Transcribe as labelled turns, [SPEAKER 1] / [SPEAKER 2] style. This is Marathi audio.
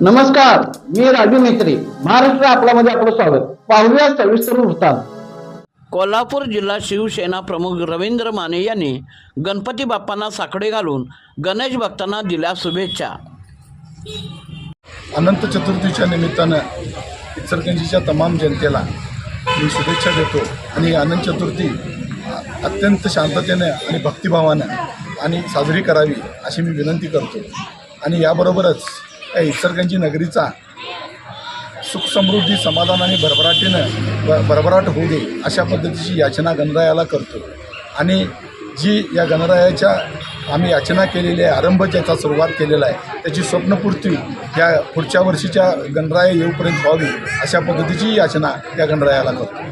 [SPEAKER 1] नमस्कार मी राजू मेत्री महाराष्ट्र आपल्यामध्ये आपलं स्वागत. पाहूया सविस्तर वृत्तांत. कोल्हापूर जिल्हा शिवसेना प्रमुख रवींद्र माने यांनी गणपती बाप्पांना साकडे घालून गणेश भक्तांना दिल्या शुभेच्छा.
[SPEAKER 2] अनंत चतुर्थीच्या निमित्तानं इचलकरंजीच्या तमाम जनतेला मी शुभेच्छा देतो. आणि अनंत चतुर्थी अत्यंत शांततेनं आणि भक्तिभावानं आणि साजरी करावी अशी मी विनंती करतो. आणि याबरोबरच या निसर्गांची नगरीचा सुखसमृद्धी समाधान आणि भरभराटीनं ब भरभराट होऊ दे अशा पद्धतीची याचना गणरायाला करतो. आणि जी या गणरायाच्या आम्ही याचना केलेली आहे आरंभ ज्याचा सुरुवात केलेला आहे त्याची स्वप्नपूर्ती या पुढच्या वर्षीच्या गणराया येऊपर्यंत व्हावी अशा पद्धतीची याचना या गणरायाला करतो.